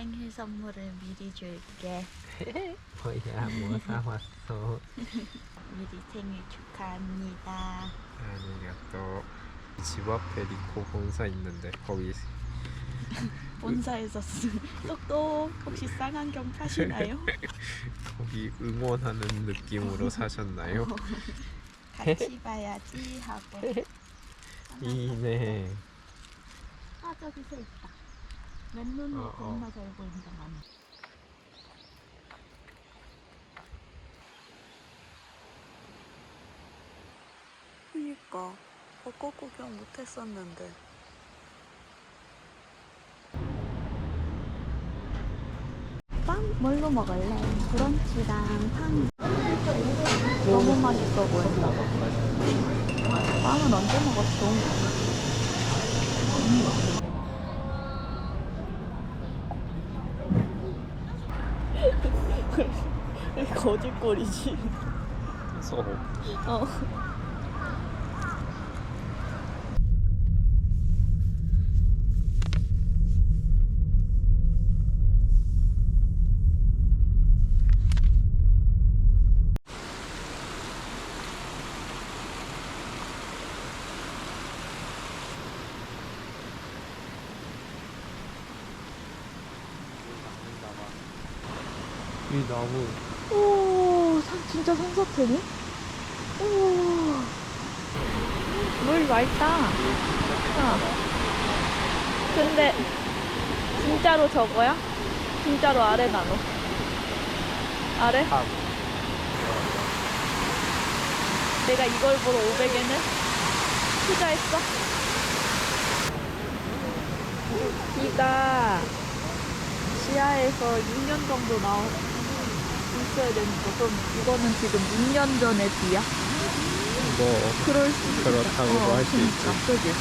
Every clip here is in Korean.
생일 선물을 미리 줄게. 뭐야 뭐 사왔어 미리 생일 축하합니다. 아니야 또집 앞에 리코 본사 있는데 거기 본사에서 쓴 똑똑 혹시 쌍안경 파시나요? 거기 응원하는 느낌으로 사셨나요? 같이 봐야지 하고. 이네 아 저기 새 있다. 맨눈으로 어, 어. 겁나 잘 보인다 나는. 그니까 벚꽃 구경 못했었는데. 빵 뭘로 먹을래? 브런치랑 탕. 너무 맛있어 보인다. 빵은 언제 먹었어? 거짓거리지. 소 어. 이 나무 오, 산, 진짜 산사태네? 우와. 물 맑다. 어. 근데, 진짜로 저거야? 진짜로 아래 나눠. 아래? 탑 내가 이걸 보러 500엔을 투자했어? 비가 지하에서 6년 정도 나오, 있어야 되니까 그럼 이거는 지금 6년 전의 비야? 뭐 그럴 수 있다. 그렇다고도 할수 그러니까, 그지?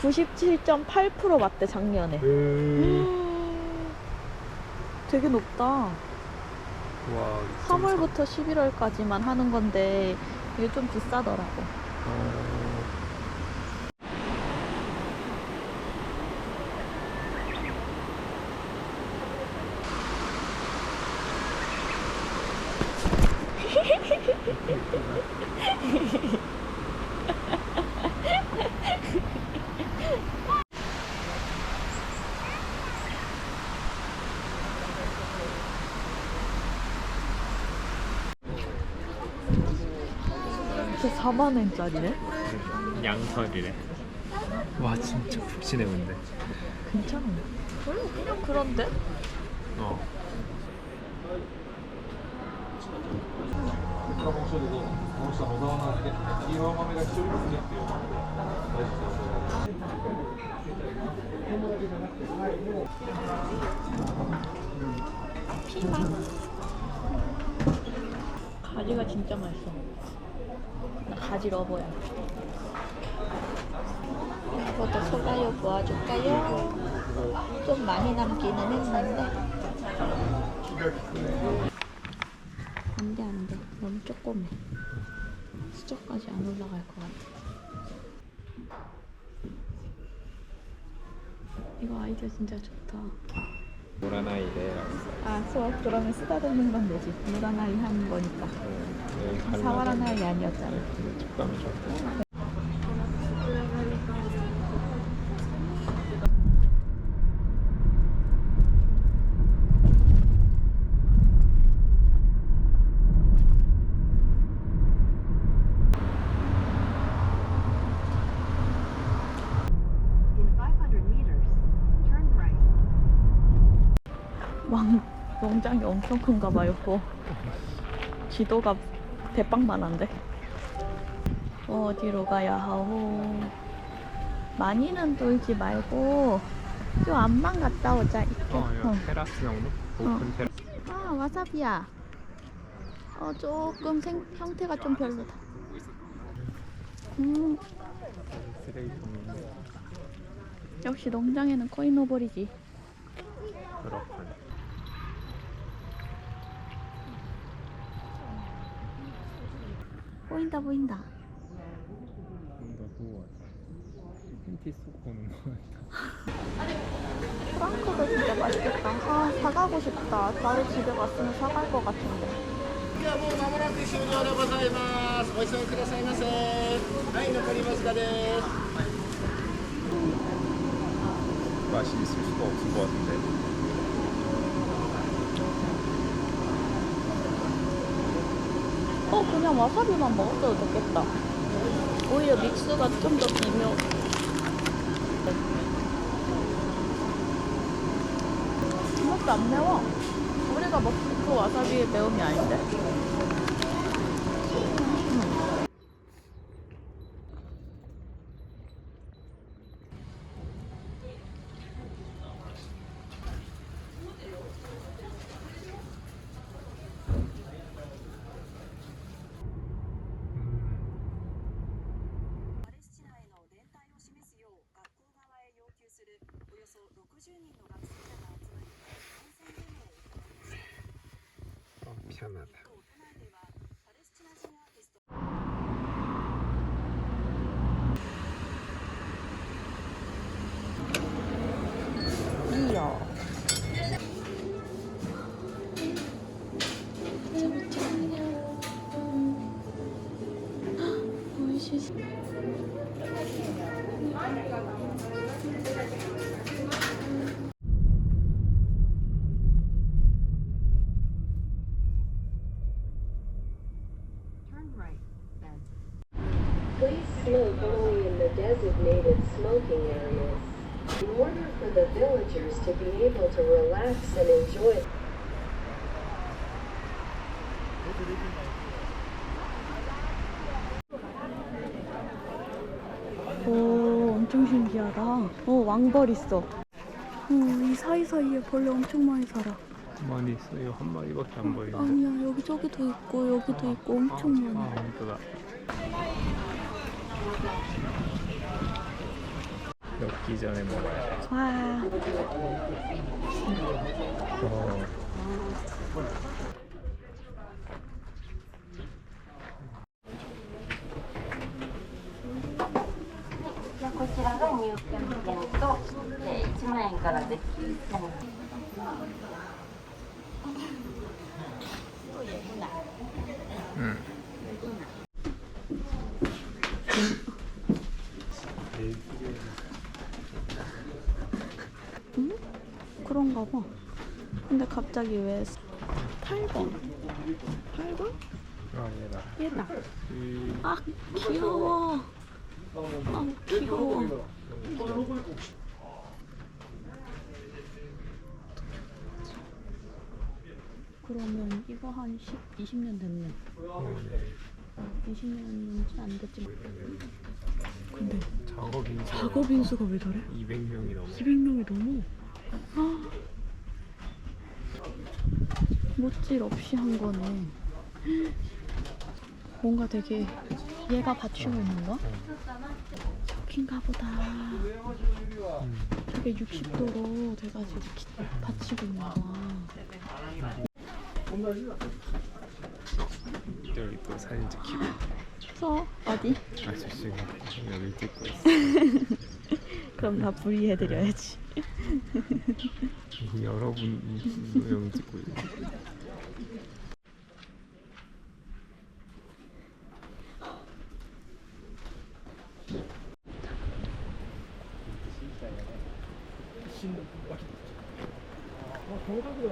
(97.8%) 맞대 작년에 음, 되게 높다 와 3월부터 11월까지만 하는 건데 이게 좀 비싸더라고. 어, 4만 원짜리네? 양털이래. 와 진짜 푹신해 근데. 괜찮아 별로 그냥 그런데? 어. 피망. 가지가 진짜 맛있어. 나 가지 러버야. 이것도 소가요 구워줄까요? 좀 많이 남기는 했는데. 안돼 안돼. 너무 조그매 수저까지 안 올라갈 것 같아. 이거 아이디어 진짜 좋다 써아 수업 그러면 쓰다듬는 건 되지? 아이 하는 거니까. 사와란 아이 아니었잖아. 촉감이 좋다 In 500 meters, turn right. 왕 농장이 엄청 큰가 봐요 뭐 지도가 대빵만한데. 어디로 가야 하오? 많이는 돌지 말고 좀 앞만 갔다 오자 이렇게. 어 이거 어. 테라스 정도? 오픈 테라스. 아 와사비야. 어 조금 생, 형태가 좀 별로다. 음. 쓰레기통 역시 농장에는 코인 오버리지. 그렇군. 보인다 보인다. 뭔가 그거 같아. 팬티 속 보는 거 같아. 프랑크가 진짜 맛있겠다. 아 사가고 싶다. 나도 집에 갔으면 사갈 것 같은데. 맛이 있을 수가 없을 것 같은데. 어 그냥 와사비만 먹었어도 좋겠다. 오히려 믹스가 좀 더 비묘. 이것도 안 매워. 우리가 먹던 그 와사비의 매움이 아닌데. するおよそ60人の学生らが集まり感染デモを行いました。Please smoke only in the designated smoking areas. In order for the villagers to be able to relax and enjoy 오, 엄청 신기하다. 어, 왕벌 있어. 어, 이 사이사이에 벌레 엄청 많이 살아. 많이 있어요. 한 마리밖에 안 보이는데. 아니야, 여기 저기도 있고, 여기도 있고, 엄청 아, 많아. 이거 ロッキーじゃねもわあ、こちらが入店券と、えー、1万円からです。うん 런가 봐. 근데 갑자기 왜 8번? 8번? 아, 얘다. 얘다. 음, 아, 귀여워. 아, 귀여워. 그러면 이거 한 10, 20년 됐네. 20년인지 안 됐지. 근데 작업 인수 작업 인수가 왜 저래? 200명이 넘어. 200명이 넘어. 아. 못질 없이 한 거네. 뭔가 되게 얘가 받치고 있는 거야? 저긴가 보다. 저게 60도로 돼가지고 기- 받치고 있는 거야. 여기 또 사진 찍히고. 써 어디? 아저씨가 여기 찍고 있어. 그럼 다 분리해드려야지. 여러분 여기 찍고 있어.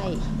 먹